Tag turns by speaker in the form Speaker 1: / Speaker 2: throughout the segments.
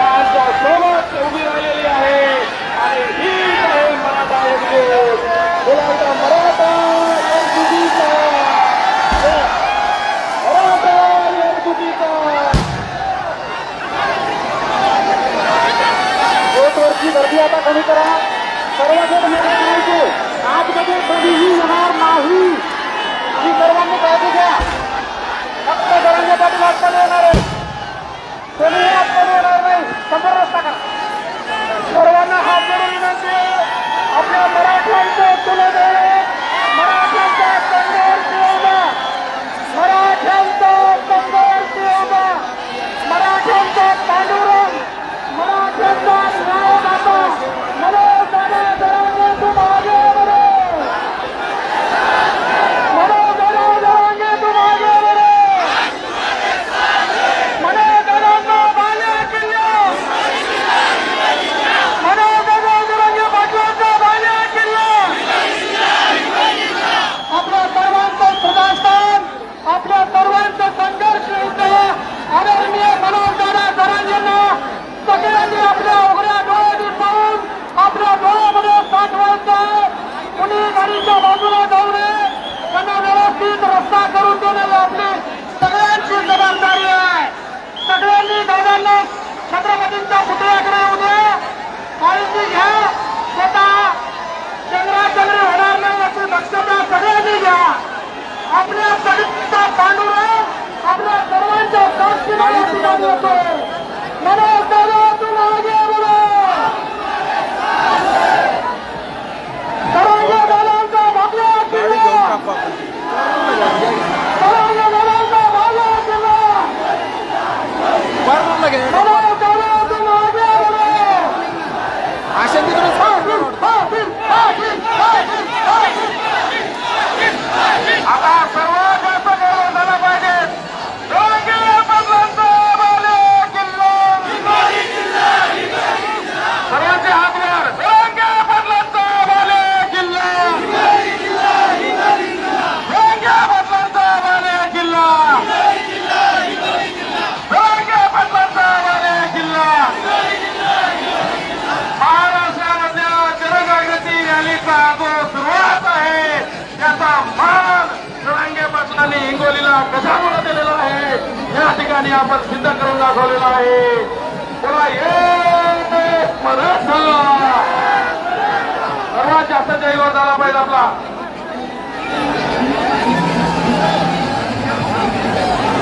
Speaker 1: त्यांच्यासोबत उभी राहिलेली आहे. आणि ही आहे मराठा एकजूट मराठा एकजुटीचा मराठा कधीही येणार नाही. ही सर्वांनी काळजी घ्या. छत्रपतींच्या पुतळ्याकडे उद्या काळजी घ्या स्वतः चंद्राचंद्र होणार नाही याची दक्षता सगळ्यांनी घ्या. आपल्या सगळ्यांचा पांडुर आपल्या सर्वांच्या साक्षीला होतो Vamos, आपल्या दिलेला आहे. या ठिकाणी आपण सिद्ध करून दाखवलेला आहे. सर्वात जास्त जयवर झाला पाहिजे आपला.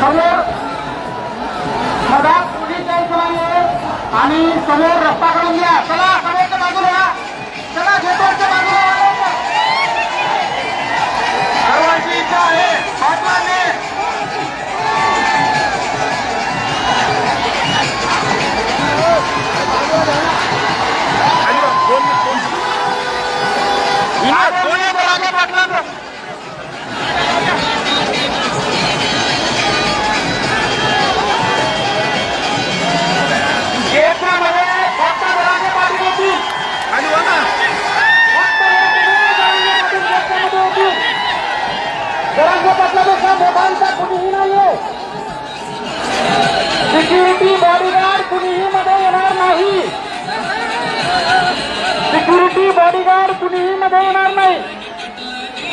Speaker 1: समोर मधात आणि समोर रस्ता करून घ्या. चला समोरच्या बाजूला चला शेतोरच्या बाजूला. दुसरा बेभानचा कुणीही नाहीये. सिक्युरिटी बॉडीगार्ड कुणीही मध्ये येणार नाही. सिक्युरिटी बॉडीगार्ड कुणीही मध्ये येणार नाही.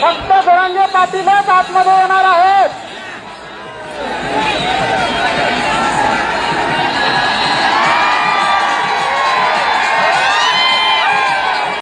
Speaker 1: फक्त धनंजय पाटीलच आतमध्ये येणार आहेत.